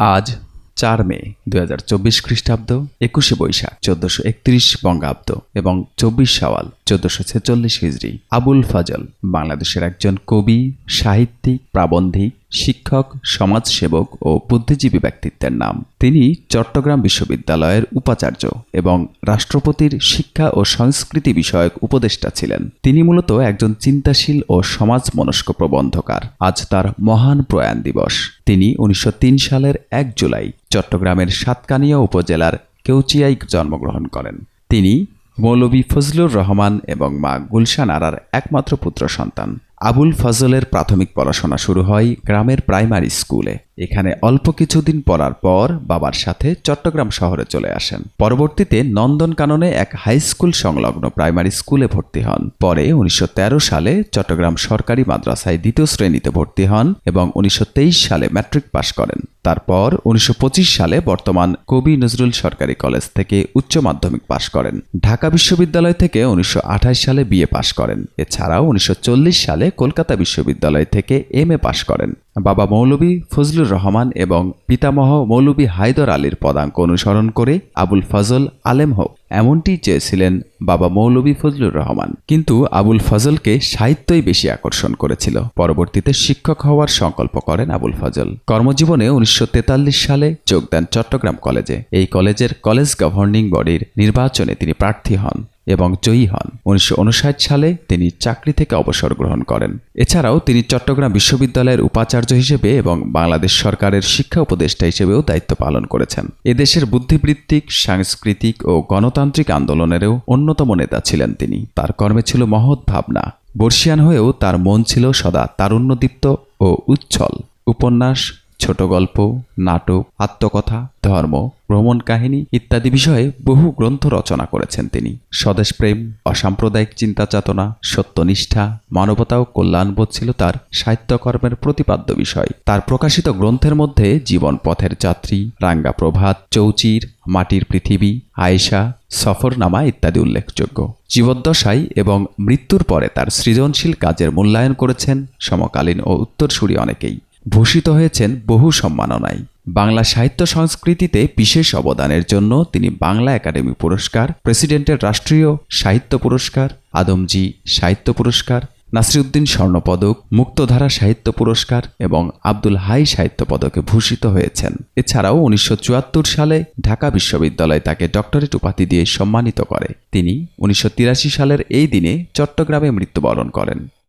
আজ চার মে দু হাজার চব্বিশ খ্রিস্টাব্দ, একুশে বৈশাখ, চোদ্দশো একত্রিশ বঙ্গাব্দ এবং চব্বিশ সওয়াল চোদ্দশো ছেচল্লিশ হিজড়ি আবুল ফাজল বাংলাদেশের একজন কবি, সাহিত্যিক, প্রাবন্ধিক, শিক্ষক, সমাজসেবক ও বুদ্ধিজীবী ব্যক্তিত্বের নাম। তিনি চট্টগ্রাম বিশ্ববিদ্যালয়ের উপাচার্য এবং রাষ্ট্রপতির শিক্ষা ও সংস্কৃতি বিষয়ক উপদেষ্টা ছিলেন। তিনি মূলত একজন চিন্তাশীল ও সমাজ মনস্ক প্রবন্ধকার। আজ তার মহান প্রয়াণ দিবস। তিনি উনিশশো তিন সালের এক জুলাই চট্টগ্রামের সাতকানিয়া উপজেলার কেউচিয়ায় জন্মগ্রহণ করেন। তিনি মৌলভী ফজলুর রহমান এবং মা গুলশান আরার একমাত্র পুত্র সন্তান। আবুল ফজলের প্রাথমিক পড়াশোনা শুরু হয় গ্রামের প্রাইমারি স্কুলে। এখানে অল্প কিছুদিন পড়ার পর বাবার সাথে চট্টগ্রাম শহরে চলে আসেন। পরবর্তীতে নন্দনকাননে এক হাই স্কুল সংলগ্ন প্রাইমারি স্কুলে ভর্তি হন। পরে উনিশশো তেরো সালে চট্টগ্রাম সরকারি মাদ্রাসায় দ্বিতীয় শ্রেণীতে ভর্তি হন এবং উনিশশো তেইশ সালে ম্যাট্রিক পাশ করেন। তারপর উনিশশো পঁচিশ সালে বর্তমান কবি নজরুল সরকারি কলেজ থেকে উচ্চ মাধ্যমিক পাশ করেন। ঢাকা বিশ্ববিদ্যালয় থেকে উনিশশো আঠাশ সালে বিএ পাশ করেন। এছাড়াও উনিশশো চল্লিশ সালে কলকাতা বিশ্ববিদ্যালয় থেকে এম এ পাশ করেন। বাবা মৌলভী ফজলুর রহমান এবং পিতামহ মৌলভী হায়দর আলীর পদাঙ্ক অনুসরণ করে আবুল ফজল আলেম হোক। এমনটি চেয়েছিলেন বাবা মৌলভী ফজলুর রহমান। কিন্তু আবুল ফজলকে সাহিত্যই বেশি আকর্ষণ করেছিল। পরবর্তীতে শিক্ষক হওয়ার সংকল্প করেন আবুল ফজল। কর্মজীবনে উনিশশো তেতাল্লিশ সালে যোগ দেন চট্টগ্রাম কলেজে। এই কলেজের কলেজ গভর্নিং বডির নির্বাচনে তিনি প্রার্থী হন এবং জয়ী হন। উনিশশো উনষাট সালে তিনি চাকরি থেকে অবসর গ্রহণ করেন। এছাড়াও তিনি চট্টগ্রাম বিশ্ববিদ্যালয়ের উপাচার্য হিসেবে এবং বাংলাদেশ সরকারের শিক্ষা উপদেষ্টা হিসেবেও দায়িত্ব পালন করেছেন। এদেশের বুদ্ধিবৃত্তিক, সাংস্কৃতিক ও গণতান্ত্রিক আন্দোলনেরও অন্যতম নেতা ছিলেন তিনি। তার কর্মে ছিল মহৎ ভাবনা। বর্ষিয়ান হয়েও তার মন ছিল সদা তার উন্নদীপ্ত ও উচ্ছল। উপন্যাস ছোট গল্প, নাটক, আত্মকথা, ধর্ম, ভ্রমণ কাহিনী ইত্যাদি বিষয়ে বহু গ্রন্থ রচনা করেছেন তিনি। স্বদেশপ্রেম অসাম্প্রদায়িক চিন্তা চেতনা, সত্যনিষ্ঠা, মানবতা ও কল্যাণবোধ ছিল তার সাহিত্যকর্মের প্রতিপাদ্য বিষয়। তার প্রকাশিত গ্রন্থের মধ্যে জীবন পথের যাত্রী, রাঙ্গা প্রভাত, চৌচির, মাটির পৃথিবী, আয়েশা, সফরনামা ইত্যাদি উল্লেখযোগ্য। জীবদ্দশায় এবং মৃত্যুর পরে তার সৃজনশীল কাজের মূল্যায়ন করেছেন সমকালীন ও উত্তরসূরি অনেকেই। ভূষিত হয়েছেন বহু সম্মাননায়। বাংলা সাহিত্য সংস্কৃতিতে বিশেষ অবদানের জন্য তিনি বাংলা একাডেমি পুরস্কার, প্রেসিডেন্টের রাষ্ট্রীয় সাহিত্য পুরস্কার, আদমজি সাহিত্য পুরস্কার, নাসিরুদ্দিন স্বর্ণপদক, মুক্তধারা সাহিত্য পুরস্কার এবং আব্দুল হাই সাহিত্য পদকে ভূষিত হয়েছেন। এছাড়াও উনিশশো চুয়াত্তর সালে ঢাকা বিশ্ববিদ্যালয় তাকে ডক্টরেট উপাধি দিয়ে সম্মানিত করে। তিনি উনিশশো তিরাশি সালের এই দিনে চট্টগ্রামে মৃত্যুবরণ করেন।